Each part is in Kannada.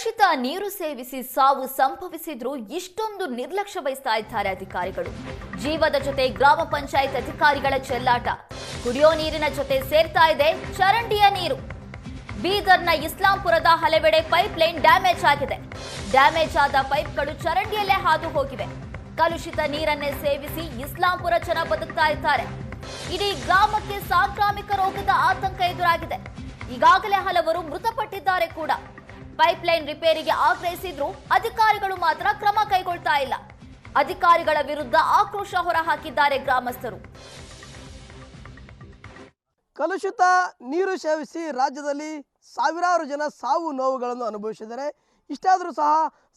ಕಲುಷಿತ ನೀರು ಸೇವಿಸಿ ಸಾವು ಸಂಭವಿಸಿದ್ರೂ ಇಷ್ಟೊಂದು ನಿರ್ಲಕ್ಷ್ಯ ವಹಿಸ್ತಾ ಇದ್ದಾರೆ ಅಧಿಕಾರಿಗಳು. ಜೀವದ ಜೊತೆ ಗ್ರಾಮ ಪಂಚಾಯತ್ ಅಧಿಕಾರಿಗಳ ಚೆಲ್ಲಾಟ. ಕುಡಿಯೋ ನೀರಿನ ಜೊತೆ ಸೇರ್ತಾ ಇದೆ ಚರಂಡಿಯ ನೀರು. ಬೀದರ್ನ ಇಸ್ಲಾಂಪುರದ ಹಲವೆಡೆ ಪೈಪ್ ಲೈನ್ ಡ್ಯಾಮೇಜ್ ಆಗಿದೆ. ಡ್ಯಾಮೇಜ್ ಆದ ಪೈಪ್ಗಳು ಚರಂಡಿಯಲ್ಲೇ ಹಾದು ಹೋಗಿವೆ. ಕಲುಷಿತ ನೀರನ್ನೇ ಸೇವಿಸಿ ಇಸ್ಲಾಂಪುರ ಜನ ಬದುಕ್ತಾ ಇದ್ದಾರೆ. ಇಡೀ ಗ್ರಾಮಕ್ಕೆ ಸಾಂಕ್ರಾಮಿಕ ರೋಗದ ಆತಂಕ ಎದುರಾಗಿದೆ. ಈಗಾಗಲೇ ಹಲವರು ಮೃತಪಟ್ಟಿದ್ದಾರೆ ಕೂಡ. ಪೈಪ್ಲೈನ್ ರಿಪೇರಿಗೆ ಆಗ್ರಹಿಸಿದ್ರು ಅಧಿಕಾರಿಗಳು ಮಾತ್ರ ಕ್ರಮ ಕೈಗೊಳ್ತಾ ಇಲ್ಲ. ಅಧಿಕಾರಿಗಳ ವಿರುದ್ಧ ಆಕ್ರೋಶ ಹೊರಹಾಕಿದ್ದಾರೆ ಗ್ರಾಮಸ್ಥರು. ಕಲುಷಿತ ನೀರು ಸೇವಿಸಿ ರಾಜ್ಯದಲ್ಲಿ ಸಾವಿರಾರು ಜನ ಸಾವು ನೋವುಗಳನ್ನು ಅನುಭವಿಸಿದರೆ ಇಷ್ಟಾದರೂ ಸಹ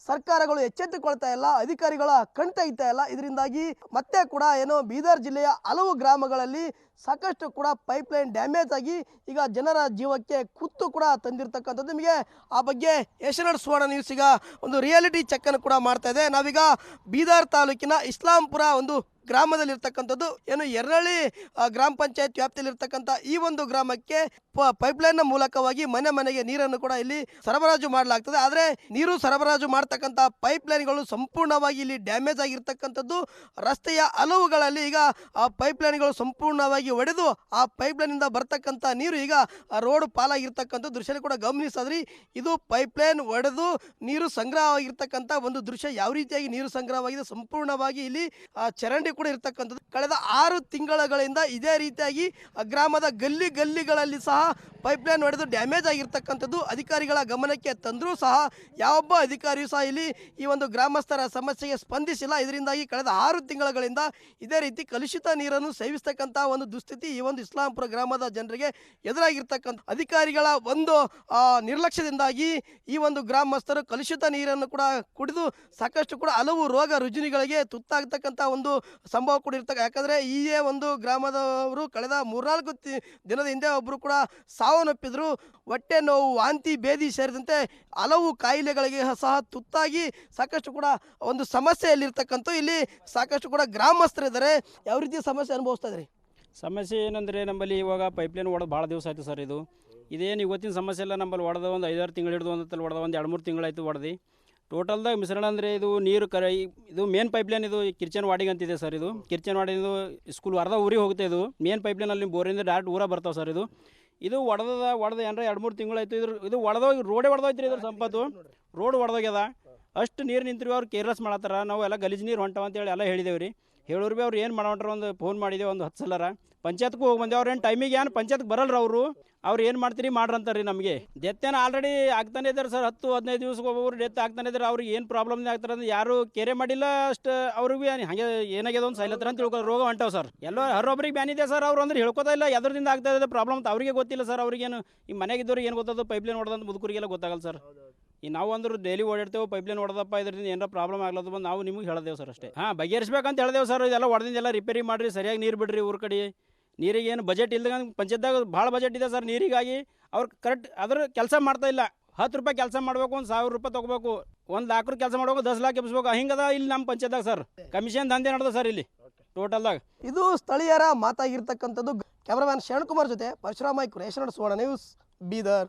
ಸರ್ಕಾರಗಳು ಎಚ್ಚೆತ್ತುಕೊಳ್ತಾ ಇಲ್ಲ, ಅಧಿಕಾರಿಗಳ ಕಣ್ ತೆಗಿತಾ ಇಲ್ಲ. ಇದರಿಂದಾಗಿ ಮತ್ತೆ ಕೂಡ ಏನೋ ಬೀದರ್ ಜಿಲ್ಲೆಯ ಹಲವು ಗ್ರಾಮಗಳಲ್ಲಿ ಸಾಕಷ್ಟು ಕೂಡ ಪೈಪ್ಲೈನ್ ಡ್ಯಾಮೇಜ್ ಆಗಿ ಈಗ ಜನರ ಜೀವಕ್ಕೆ ಕುತ್ತು ಕೂಡ ತಂದಿರತಕ್ಕಂಥದ್ದು ನಿಮಗೆ ಆ ಬಗ್ಗೆ ಏಷ್ಯನೆಟ್ ಸುವರ್ಣ ನ್ಯೂಸ್ ಈಗ ಒಂದು ರಿಯಾಲಿಟಿ ಚೆಕ್ ಅನ್ನು ಕೂಡ ಮಾಡ್ತಾ ಇದೆ. ನಾವೀಗ ಬೀದರ್ ತಾಲೂಕಿನ ಇಸ್ಲಾಂಪುರ ಒಂದು ಗ್ರಾಮದಲ್ಲಿರ್ತಕ್ಕಂಥದ್ದು, ಏನು ಎರಳಿ ಗ್ರಾಮ ಪಂಚಾಯತ್ ವ್ಯಾಪ್ತಿಯಲ್ಲಿರ್ತಕ್ಕಂಥ ಈ ಒಂದು ಗ್ರಾಮಕ್ಕೆ ಪೈಪ್ಲೈನ್ನ ಮೂಲಕವಾಗಿ ಮನೆ ಮನೆಗೆ ನೀರನ್ನು ಕೂಡ ಇಲ್ಲಿ ಸರಬರಾಜು ಮಾಡಲಾಗ್ತದೆ. ಆದರೆ ನೀರು ಸರಬರಾಜು ಮಾಡ್ತಕ್ಕಂಥ ಪೈಪ್ಲೈನ್ಗಳು ಸಂಪೂರ್ಣವಾಗಿ ಇಲ್ಲಿ ಡ್ಯಾಮೇಜ್ ಆಗಿರ್ತಕ್ಕಂಥದ್ದು, ರಸ್ತೆಯ ಹಲವುಗಳಲ್ಲಿ ಈಗ ಆ ಪೈಪ್ಲೈನ್ಗಳು ಸಂಪೂರ್ಣವಾಗಿ ಒಡೆದು ಆ ಪೈಪ್ಲೈನಿಂದ ಬರ್ತಕ್ಕಂಥ ನೀರು ಈಗ ರೋಡ್ ಪಾಲಾಗಿರ್ತಕ್ಕಂಥ ದೃಶ್ಯ ಕೂಡ ಗಮನಿಸಿದ್ರಿ. ಇದು ಪೈಪ್ಲೈನ್ ಒಡೆದು ನೀರು ಸಂಗ್ರಹವಾಗಿರ್ತಕ್ಕಂಥ ಒಂದು ದೃಶ್ಯ. ಯಾವ ರೀತಿಯಾಗಿ ನೀರು ಸಂಗ್ರಹವಾಗಿದೆ? ಸಂಪೂರ್ಣವಾಗಿ ಇಲ್ಲಿ ಚರಂಡಿ ಕೂಡ ಇರ್ತಕ್ಕಂಥದ್ದು. ಕಳೆದ ಆರು ತಿಂಗಳುಗಳಿಂದ ಇದೇ ರೀತಿಯಾಗಿ ಗ್ರಾಮದ ಗಲ್ಲಿ ಗಲ್ಲಿಗಳಲ್ಲಿ ಸಹ ಪೈಪ್ಲೈನ್ ಒಡೆದು ಡ್ಯಾಮೇಜ್ ಆಗಿರ್ತಕ್ಕಂಥದ್ದು ಅಧಿಕಾರಿಗಳ ಗಮನಕ್ಕೆ ತಂದರೂ ಸಹ ಯಾವೊಬ್ಬ ಅಧಿಕಾರಿಯೂ ಸಹ ಇಲ್ಲಿ ಈ ಒಂದು ಗ್ರಾಮಸ್ಥರ ಸಮಸ್ಯೆಗೆ ಸ್ಪಂದಿಸಿಲ್ಲ. ಇದರಿಂದಾಗಿ ಕಳೆದ ಆರು ತಿಂಗಳುಗಳಿಂದ ಇದೇ ರೀತಿ ಕಲುಷಿತ ನೀರನ್ನು ಸೇವಿಸ್ತಕ್ಕಂಥ ಒಂದು ದುಸ್ಥಿತಿ ಈ ಒಂದು ಇಸ್ಲಾಂಪುರ ಗ್ರಾಮದ ಜನರಿಗೆ ಎದುರಾಗಿರ್ತಕ್ಕಂಥ ಅಧಿಕಾರಿಗಳ ಒಂದು ನಿರ್ಲಕ್ಷ್ಯದಿಂದಾಗಿ ಈ ಒಂದು ಗ್ರಾಮಸ್ಥರು ಕಲುಷಿತ ನೀರನ್ನು ಕೂಡ ಕುಡಿದು ಸಾಕಷ್ಟು ಕೂಡ ಹಲವು ರೋಗ ರುಜಿನಿಗಳಿಗೆ ತುತ್ತಾಗ್ತಕ್ಕಂಥ ಒಂದು ಸಂಭವ ಕೂಡ ಇರ್ತಕ್ಕ, ಯಾಕಂದರೆ ಈ ಒಂದು ಗ್ರಾಮದವರು ಕಳೆದ ಮೂರ್ನಾಲ್ಕು ದಿನದ ಹಿಂದೆ ಒಬ್ಬರು ಕೂಡ ಸಾವನ್ನಪ್ಪಿದ್ರು ಹೊಟ್ಟೆ ನೋವು, ವಾಂತಿ ಭೇದಿ ಸೇರಿದಂತೆ ಹಲವು ಕಾಯಿಲೆಗಳಿಗೆ ಸಹ ತುತ್ತಾಗಿ ಸಾಕಷ್ಟು ಕೂಡ ಒಂದು ಸಮಸ್ಯೆಯಲ್ಲಿರ್ತಕ್ಕಂಥ ಇಲ್ಲಿ ಸಾಕಷ್ಟು ಕೂಡ ಗ್ರಾಮಸ್ಥರಿದ್ದಾರೆ. ಯಾವ ರೀತಿ ಸಮಸ್ಯೆ ಅನುಭವಿಸ್ತಾ ಇದ್ರಿ ಸಮಸ್ಯೆ ಏನಂದರೆ ನಮ್ಮಲ್ಲಿ ಇವಾಗ ಪೈಪ್ಲೈನ್ ಹೊಡೆದು ಭಾಳ ದಿವಸ ಆಯಿತು ಸರ್ ಇದು. ಇದೇನು ಇವತ್ತಿನ ಸಮಸ್ಯೆ ಎಲ್ಲ ನಮ್ಮಲ್ಲಿ ಹೊಡೆದ ಒಂದು ಐದಾರು ತಿಂಗಳು ಹಿಡಿದು ಒಂದು ಹೊಡೆದ ಒಂದು ಎರಡು ಮೂರು ತಿಂಗಳಾಯ್ತು ಹೊಡೆದು ಟೋಟಲ್ದಾಗ ಮಿಶ್ರಣ ಅಂದರೆ ಇದು ನೀರು ಕರ, ಇದು ಮೇನ್ ಪೈಪ್ಲೈನ್ ಇದು ಕಿರ್ಚನ್ ವಾಡಿಗೆ ಅಂತಿದೆ ಸರ್ ಇದು. ಕಿರ್ಚನ್ ವಾಡಿದು ಸ್ಕೂಲ್ ಅರ್ಧ ಊರಿಗೆ ಹೋಗುತ್ತೆ ಇದು. ಮೇನ್ ಪೈಪ್ಲೈನಲ್ಲಿ ಬೋರಿಂದ ಡೈರೆಕ್ಟ್ ಊರ ಬರ್ತಾವೆ ಸರ್ ಇದು. ಇದು ಒಡೆದ ಒಡೆದ ಏನರ ಎರಡು ಮೂರು ತಿಂಗಳಾಯ್ತು ಇದ್ರ ಇದು ಒಡೆದೋಗಿ ರೋಡೇ ಒಡೆದೋಯ್ತು ಇದ್ರ ಸಂಪತ್ತು. ರೋಡ್ ಒಡೆದೋಗ್ಯದ. ಅಷ್ಟು ನೀರು ನಿಂತಿರುವ ಅವ್ರು ಕೇರ್ಲೆಸ್ ಮಾಡತ್ತಾರ. ನಾವು ಎಲ್ಲ ಗಲೀಜು ನೀರು ಹೊಂಟವ ಅಂತೇಳಿ ಎಲ್ಲ ಹೇಳಿದೇವೆ ರೀ. ಹೇಳೋರು ಭೀ ಅವ್ರು ಏನು ಮಾಡೋಂಟ್ರ ಒಂದು ಫೋನ್ ಮಾಡಿದೆವು ಒಂದು ಹತ್ತು ಸಲರ. ಪಂಚಾಯತ್ಗೂ ಹೋಗಿ ಬಂದೆ. ಅವ್ರು ಏನು ಟೈಮಿಗೆ ಏನು ಪಂಚಾಯತ್ಗೆ ಬರಲ್ರ ಅವರು? ಅವ್ರು ಏನು ಮಾಡ್ತೀರಿ ಮಾಡ್ರಂತಾರೆ ರೀ ನಮಗೆ ಡೆತ್ತೇನು ಆಲ್ರೆಡಿ ಆಗ್ತಾನೆ ಇದ್ದಾರೆ ಸರ್. ಹತ್ತು, ಹದಿನೈದು ದಿವ್ಸಕ್ಕೆ ಒಬ್ಬೊಬ್ರು ಡೆತ್ ಆಗ್ತಾನೆ ಇದ್ದಾರೆ ಅವ್ರಿಗೆ ಏನು ಪ್ರಾಬ್ಲಮ್ ಆಗ್ತಾರೆ ಅಂದ್ರೆ ಯಾರು ಕೇರೆ ಮಾಡಿಲ್ಲ ಅಷ್ಟು ಅವ್ರಿಗೆ ಭೀ ಹಂಗೆ ಏನಾಗ್ಯದ ಒಂದು ಸೈಲತ್ರ ಅಂತ ತಿಳ್ಕೊ ರೋಗ ಹೊಂಟವ ಸರ್. ಎಲ್ಲೋ ಹರೊಬ್ರಿಗೆ ಬ್ಯಾನ್ ಇದೆ ಸರ್ ಅವ್ರು ಅಂದ್ರೆ ಹೇಳ್ಕೊತಾ ಇಲ್ಲ. ಎದರಿಂದ ಆಗ್ತಾ ಇದೆ ಪ್ರಾಬ್ಲಮ್ ಅಂತ ಅವ್ರಿಗೆ ಗೊತ್ತಿಲ್ಲ ಸರ್. ಅವ್ರಿಗೇನು ಈ ಮನೆಗಿದ್ದವ್ರಿಗೆ ಏನು ಗೊತ್ತದ ಪೈಪ್ಲೈನ್ ಹೊಡೆದಂತ ಮುದುಕರಿಗೆಲ್ಲ ಗೊತ್ತಾಗಲ್ಲ ಸರ್. ಈ ನಾವು ಅಂದ್ರೆ ಡೈಲಿ ಓಡಾಡ್ತೇವೆ ಪೈಪ್ಲೈನ್ ಹೊಡೆದಪ್ಪ ಇದರಿಂದ ಏನಾರ ಪ್ರಾಬ್ಲಮ್ ಆಗ್ಲದ ಬಂದು ನಾವು ನಿಮಗೆ ಹೇಳ್ದೇವು ಸರ್ ಅಷ್ಟೇ. ಹಾಂ ಬಗೆಹರಿಸ್ಬೇಕಂತ ಹೇಳ್ದೇವು ಸರ್ ಇದೆಲ್ಲ ಹೊಡೆದಿಂದೆಲ್ಲ ರಿಪೇರಿ ಮಾಡಿರಿ ಸರಿಯಾಗಿ ನೀರು ಬಿಡ್ರಿ ಊರ ಕಡೆ. ನೀರಿಗೆ ಏನು ಬಜೆಟ್ ಇಲ್ದಂಗೆ ಪಂಚಾಯತ್ದಾಗ ಭಾಳ ಬಜೆಟ್ ಇದೆ ಸರ್ ನೀರಿಗಾಗಿ. ಅವ್ರು ಕರೆಕ್ಟ್ ಅದ್ರ ಕೆಲಸ ಮಾಡ್ತಾ ಇಲ್ಲ. ಹತ್ತು ರೂಪಾಯಿ ಕೆಲಸ ಮಾಡಬೇಕು ಒಂದು ಸಾವಿರ ರೂಪಾಯಿ ತೊಗೋಬೇಕು ಒಂದು ಲಾಖ ಕೆಲಸ ಮಾಡಬೇಕು ದಸ್ ಲಾಖ ಎಬ್ಸ್ಬೇಕು. ಹಿಂಗದ ಇಲ್ಲಿ ನಮ್ಮ ಪಂಚಾಯತ್ದಾಗ ಸರ್ ಕಮಿಷನ್ ದಂಧೆ ನಡೆದ ಸರ್ ಇಲ್ಲಿ ಟೋಟಲ್ದಾಗ ಇದು ಸ್ಥಳೀಯರ ಮಾತಾಗಿರ್ತಕ್ಕಂಥದ್ದು ಕ್ಯಾಮ್ರಾಮ್ಯಾನ್ ಶರಣ್ ಕುಮಾರ್ ಜೊತೆ ಪರಶುರಾಮ ರೇಷನ್ ಸುವರ್ಣ ನ್ಯೂಸ್ ಬೀದರ್.